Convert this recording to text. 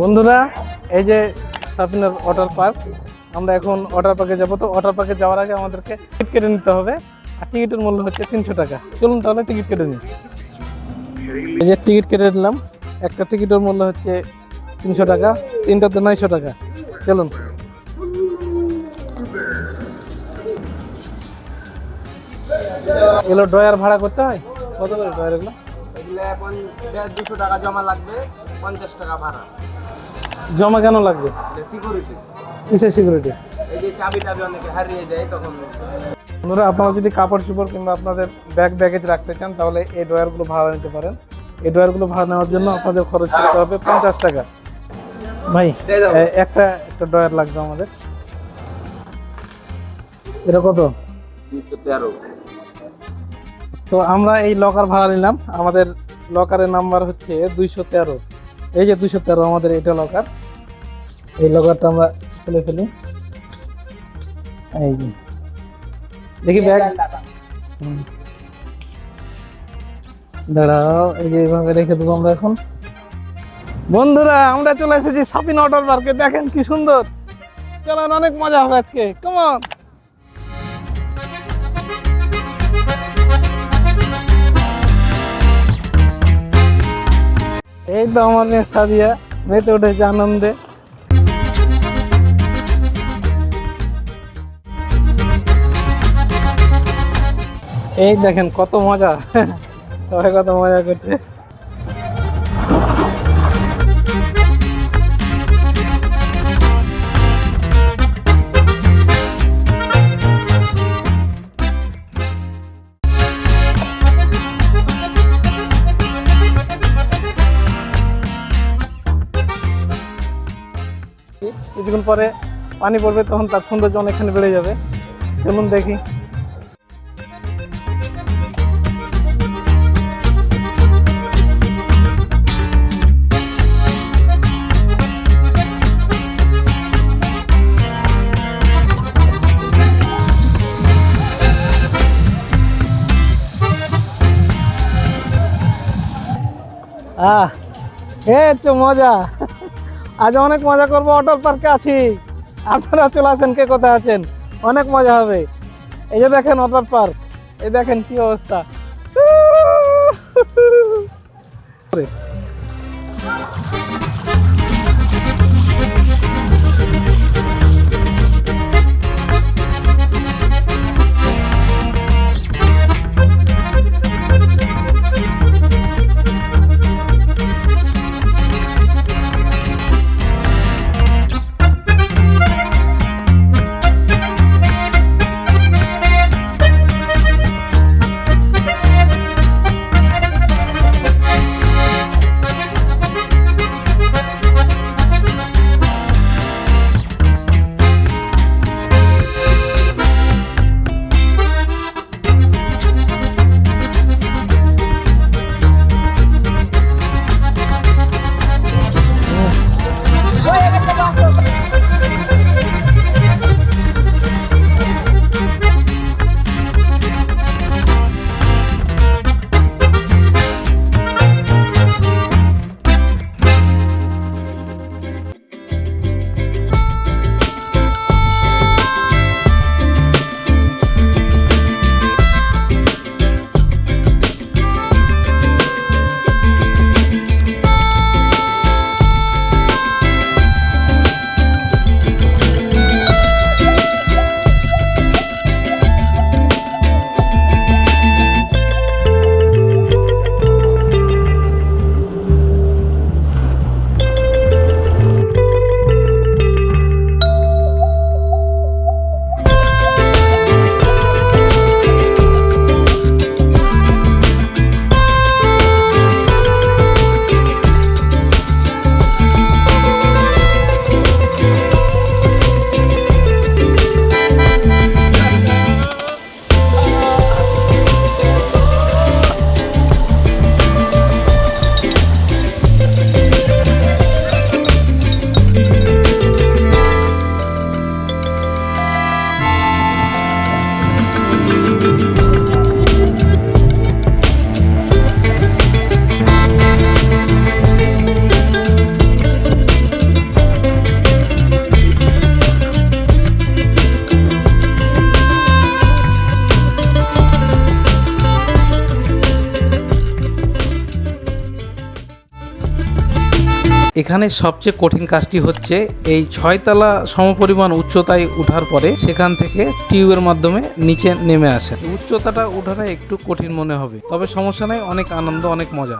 বন্ধুরা, এই যে সাফিনার ওয়াটার পার্ক, আমরা এখন ওয়াটার পার্কে যাব। তো ওয়াটার পার্কে যাওয়ার আগে আমাদেরকে টিকিট কেটে নিতে হবে। আর টিকিটের মূল্য হচ্ছে তিনশো টাকা। চলুন তাহলে টিকিট কেটে নিই। এই যে টিকিট কেটে নিলাম। একটা টিকিটের মূল্য হচ্ছে তিনশো টাকা, তিনটাতে নয়শো টাকা। চলুন। এগুলো ড্রয়ার ভাড়া করতে হয়? কত করে ড্রয়ার এগুলো? এগুলো এখন দেড় দুশো টাকা জমা লাগবে, পঞ্চাশ টাকা ভাড়া। জমা কেন লাগবে? সিকিউরিটি কিসের সিকিউরিটি এই যে চাবি টাবি অনেকে হারিয়ে যায় তখন বন্ধুরা আপনারা যদি কাপড় চোপড় কিংবা আপনাদের ব্যাগ ব্যাগেজ রাখতে চান তাহলে এই ড্রয়ারগুলো ভাড়া নিতে পারেন। এই ড্রয়ারগুলো ভাড়া নেওয়ার জন্য আপনাদের খরচ করতে হবে পঞ্চাশ টাকা। ভাই একটা একটা ড্রয়ার লাগবে আমাদের। এটা কত? তো আমরা এই লকার ভাড়া নিলাম। আমাদের লকারের নাম্বার হচ্ছে দুইশো তেরো। এই যে দুইশো তেরো আমাদের এটা লকার এই লকারটা আমরা খুলে ফেলি। এই দেখি ব্যাগ। দাঁড়াও, এই যে এইভাবে রেখে দেবো আমরা এখন। বন্ধুরা, আমরা চলে এসেছি শপিং ওয়াটার পার্কে দেখেন কি সুন্দর। চলেন, অনেক মজা হবে আজকে। কেমন এই তো আমার মেয়ে সাদিয়া মেতে উঠেছে আনন্দে। এই দেখেন কত মজা। সবাই কত মজা করছে। কিছুক্ষণ পরে পানি পড়বে, তখন তার সৌন্দর্য অনেকখানি বেড়ে যাবে। চলুন দেখি। আহ, এ মজা। আজ অনেক মজা করব, অটল পার্কে আছি। আপনারা চলে আসেন, কে কোথায় আছেন? অনেক মজা হবে। এই যে দেখেন অটল পার্ক এই দেখেন কি অবস্থা। এখানে সবচেয়ে কঠিন কাজটি হচ্ছে এই ছয়তলা সমপরিমাণ উচ্চতায় উঠার পরে সেখান থেকে টিউবের মাধ্যমে নিচে নেমে আসে। উচ্চতাটা উঠাটা একটু কঠিন মনে হবে, তবে সমস্যা নেই, অনেক আনন্দ, অনেক মজা।